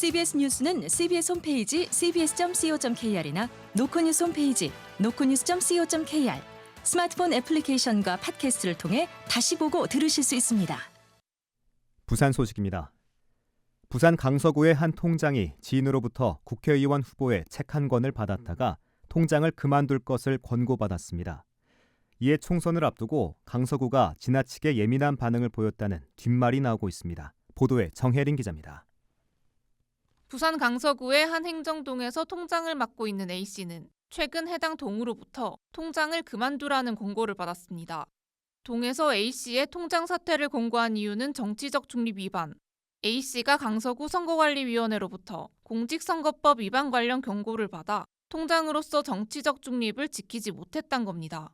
CBS 뉴스는 CBS 홈페이지 cbs.co.kr이나 노코뉴스 홈페이지 노코뉴스.co.kr 스마트폰 애플리케이션과 팟캐스트를 통해 다시 보고 들으실 수 있습니다. 부산 소식입니다. 부산 강서구의 한 통장이 지인으로부터 국회의원 후보의 책 한 권을 받았다가 통장을 그만둘 것을 권고받았습니다. 이에 총선을 앞두고 강서구가 지나치게 예민한 반응을 보였다는 뒷말이 나오고 있습니다. 보도에 정혜린 기자입니다. 부산 강서구의 한 행정동에서 통장을 맡고 있는 A씨는 최근 해당 동으로부터 통장을 그만두라는 공고를 받았습니다. 동에서 A씨의 통장 사퇴를 공고한 이유는 정치적 중립 위반. A씨가 강서구 선거관리위원회로부터 공직선거법 위반 관련 경고를 받아 통장으로서 정치적 중립을 지키지 못했단 겁니다.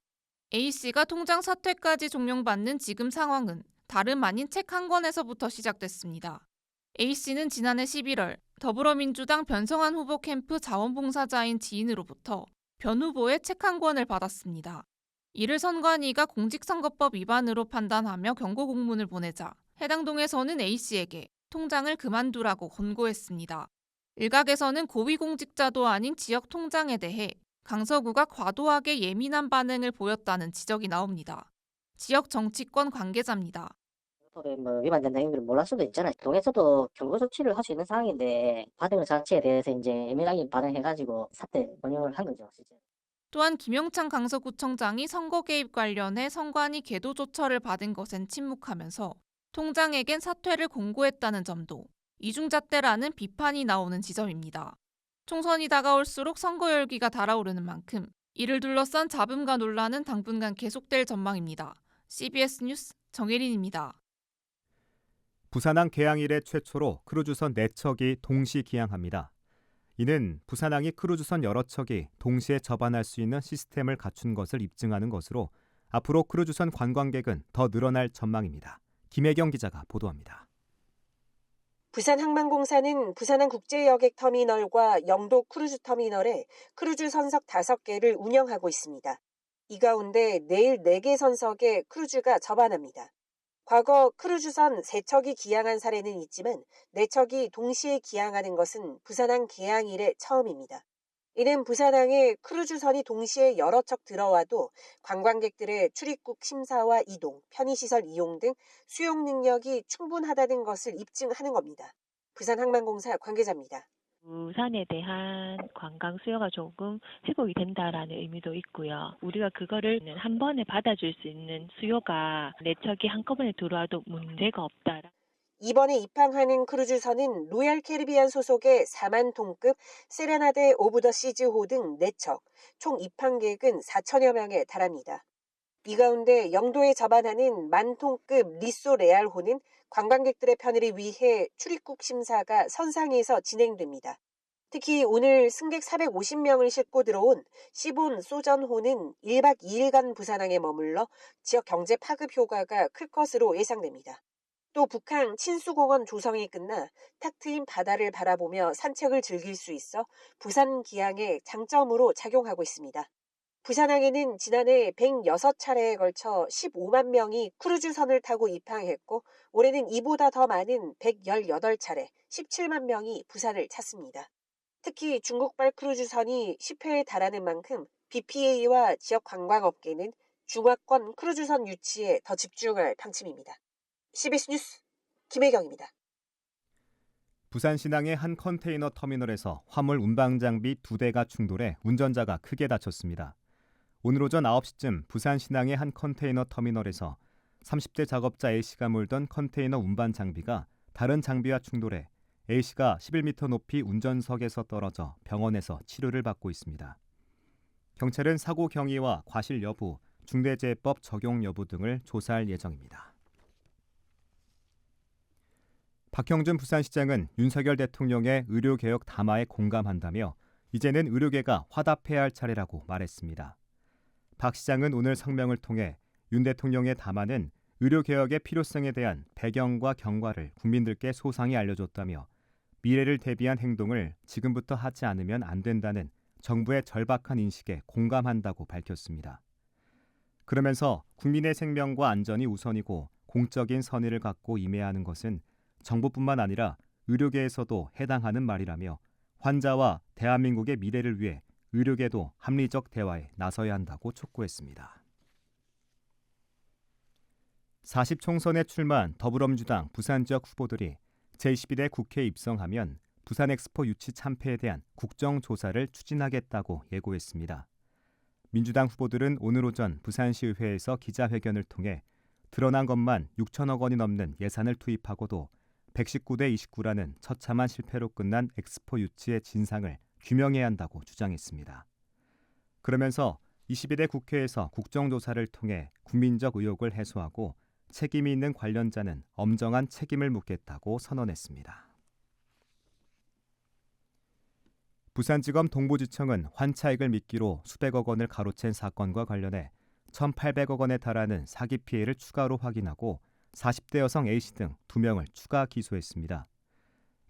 A씨가 통장 사퇴까지 종용받는 지금 상황은 다름 아닌 책 한 권에서부터 시작됐습니다. A씨는 지난해 11월 더불어민주당 변성한 후보 캠프 자원봉사자인 지인으로부터 변 후보의 책 한 권을 받았습니다. 이를 선관위가 공직선거법 위반으로 판단하며 경고 공문을 보내자 해당 동에서는 A씨에게 통장을 그만두라고 권고했습니다. 일각에서는 고위공직자도 아닌 지역 통장에 대해 강서구가 과도하게 예민한 반응을 보였다는 지적이 나옵니다. 지역 정치권 관계자입니다. 법에 뭐 위반된다 이런 걸 몰랐 수도 있잖아요. 동에서도 경고 조치를 할 수 있는 상황인데 받은 것 자체에 대해서 이제 예민하게 반응해가지고 사태 번영을 한 거죠. 실제. 또한 김용창 강서구청장이 선거 개입 관련해 선관위 계도 조처를 받은 것엔 침묵하면서 통장에겐 사퇴를 공고했다는 점도 이중잣대라는 비판이 나오는 지점입니다. 총선이 다가올수록 선거 열기가 달아오르는 만큼 이를 둘러싼 잡음과 논란은 당분간 계속될 전망입니다. CBS 뉴스 정혜린입니다. 부산항 개항 이래 최초로 크루즈선 4척이 동시 기항합니다. 이는 부산항이 크루즈선 여러 척이 동시에 접안할 수 있는 시스템을 갖춘 것을 입증하는 것으로 앞으로 크루즈선 관광객은 더 늘어날 전망입니다. 김혜경 기자가 보도합니다. 부산항만공사는 부산항 국제여객 터미널과 영도 크루즈 터미널에 크루즈 선석 5개를 운영하고 있습니다. 이 가운데 내일 4개 선석에 크루즈가 접안합니다. 과거 크루즈선 3척이 기항한 사례는 있지만 4척이 동시에 기항하는 것은 부산항 개항 이래 처음입니다. 이는 부산항에 크루즈선이 동시에 여러 척 들어와도 관광객들의 출입국 심사와 이동, 편의시설 이용 등 수용 능력이 충분하다는 것을 입증하는 겁니다. 부산항만공사 관계자입니다. 부산에 대한 관광 수요가 조금 회복이 된다라는 의미도 있고요. 우리가 그거를 한 번에 받아줄 수 있는 수요가 내척이 한꺼번에 들어와도 문제가 없다. 이번에 입항하는 크루즈선은 로얄 캐리비안 소속의 4만 톤급 세레나데 오브 더 시즈호 등 4척, 총 입항객은 4천여 명에 달합니다. 이 가운데 영도에 접안하는 만 톤급 리소 레알호는 관광객들의 편의를 위해 출입국 심사가 선상에서 진행됩니다. 특히 오늘 승객 450명을 싣고 들어온 시본 소전호는 1박 2일간 부산항에 머물러 지역 경제 파급 효과가 클 것으로 예상됩니다. 또 북한 친수공원 조성이 끝나 탁 트인 바다를 바라보며 산책을 즐길 수 있어 부산 기항의 장점으로 작용하고 있습니다. 부산항에는 지난해 106차례에 걸쳐 15만 명이 크루즈선을 타고 입항했고 올해는 이보다 더 많은 118차례, 17만 명이 부산을 찾습니다. 특히 중국발 크루즈선이 10회에 달하는 만큼 BPA와 지역 관광업계는 중화권 크루즈선 유치에 더 집중할 방침입니다. CBS 뉴스 김혜경입니다. 부산 신항의 한 컨테이너 터미널에서 화물 운방 장비 두 대가 충돌해 운전자가 크게 다쳤습니다. 오늘 오전 9시쯤 부산 신항의 한 컨테이너 터미널에서 30대 작업자 A씨가 몰던 컨테이너 운반 장비가 다른 장비와 충돌해 A씨가 11m 높이 운전석에서 떨어져 병원에서 치료를 받고 있습니다. 경찰은 사고 경위와 과실 여부, 중대재해법 적용 여부 등을 조사할 예정입니다. 박형준 부산시장은 윤석열 대통령의 의료개혁 담화에 공감한다며 이제는 의료계가 화답해야 할 차례라고 말했습니다. 박 시장은 오늘 성명을 통해 윤 대통령의 담화는 의료개혁의 필요성에 대한 배경과 경과를 국민들께 소상히 알려줬다며 미래를 대비한 행동을 지금부터 하지 않으면 안 된다는 정부의 절박한 인식에 공감한다고 밝혔습니다. 그러면서 국민의 생명과 안전이 우선이고 공적인 선의를 갖고 임해야 하는 것은 정부뿐만 아니라 의료계에서도 해당하는 말이라며 환자와 대한민국의 미래를 위해 의료계도 합리적 대화에 나서야 한다고 촉구했습니다. 40 총선에 출마한 더불어민주당 부산 지역 후보들이 제21대 국회에 입성하면 부산 엑스포 유치 참패에 대한 국정조사를 추진하겠다고 예고했습니다. 민주당 후보들은 오늘 오전 부산시의회에서 기자회견을 통해 드러난 것만 6천억 원이 넘는 예산을 투입하고도 119대 29라는 처참한 실패로 끝난 엑스포 유치의 진상을 규명해야 한다고 주장했습니다. 그러면서 22대 국회에서 국정조사를 통해 국민적 의혹을 해소하고 책임이 있는 관련자는 엄정한 책임을 묻겠다고 선언했습니다. 부산지검 동부지청은 환차익을 미끼로 수백억 원을 가로챈 사건과 관련해 1,800억 원에 달하는 사기 피해를 추가로 확인하고 40대 여성 A씨 등 2명을 추가 기소했습니다.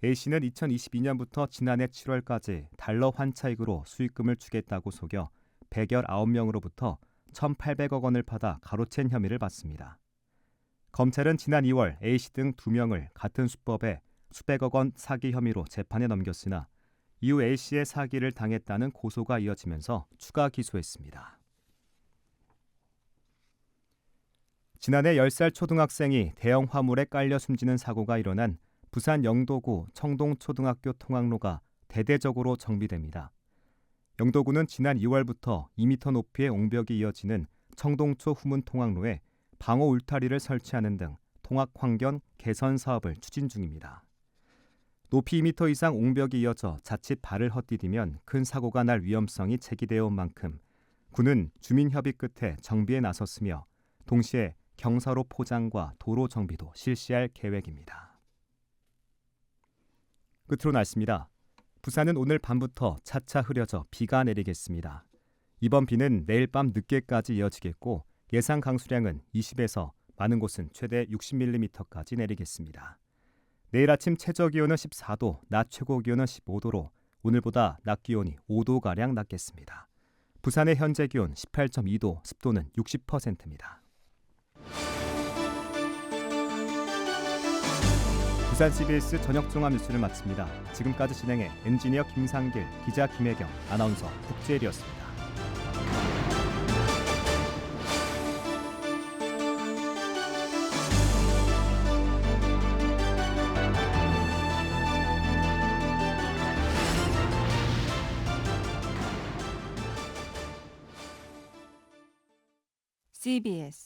A씨는 2022년부터 지난해 7월까지 달러 환차익으로 수익금을 주겠다고 속여 119명으로부터 1,800억 원을 받아 가로챈 혐의를 받습니다. 검찰은 지난 2월 A씨 등 2명을 같은 수법에 수백억 원 사기 혐의로 재판에 넘겼으나 이후 A씨의 사기를 당했다는 고소가 이어지면서 추가 기소했습니다. 지난해 10살 초등학생이 대형 화물에 깔려 숨지는 사고가 일어난 부산 영도구 청동초등학교 통학로가 대대적으로 정비됩니다. 영도구는 지난 2월부터 2m 높이의 옹벽이 이어지는 청동초 후문 통학로에 방호 울타리를 설치하는 등 통학 환경 개선 사업을 추진 중입니다. 높이 2m 이상 옹벽이 이어져 자칫 발을 헛디디면 큰 사고가 날 위험성이 제기되어 온 만큼 군은 주민 협의 끝에 정비에 나섰으며 동시에 경사로 포장과 도로 정비도 실시할 계획입니다. 끝으로 날씨입니다. 부산은 오늘 밤부터 차차 흐려져 비가 내리겠습니다. 이번 비는 내일 밤 늦게까지 이어지겠고 예상 강수량은 20에서 많은 곳은 최대 60mm까지 내리겠습니다. 내일 아침 최저 기온은 14도, 낮 최고 기온은 15도로 오늘보다 낮 기온이 5도 가량 낮겠습니다. 부산의 현재 기온 18.2도, 습도는 60%입니다. 부산 CBS 저녁 종합 뉴스를 마칩니다. 지금까지 진행해 엔지니어 김상길, 기자 김혜경, 아나운서 국재일이었습니다. CBS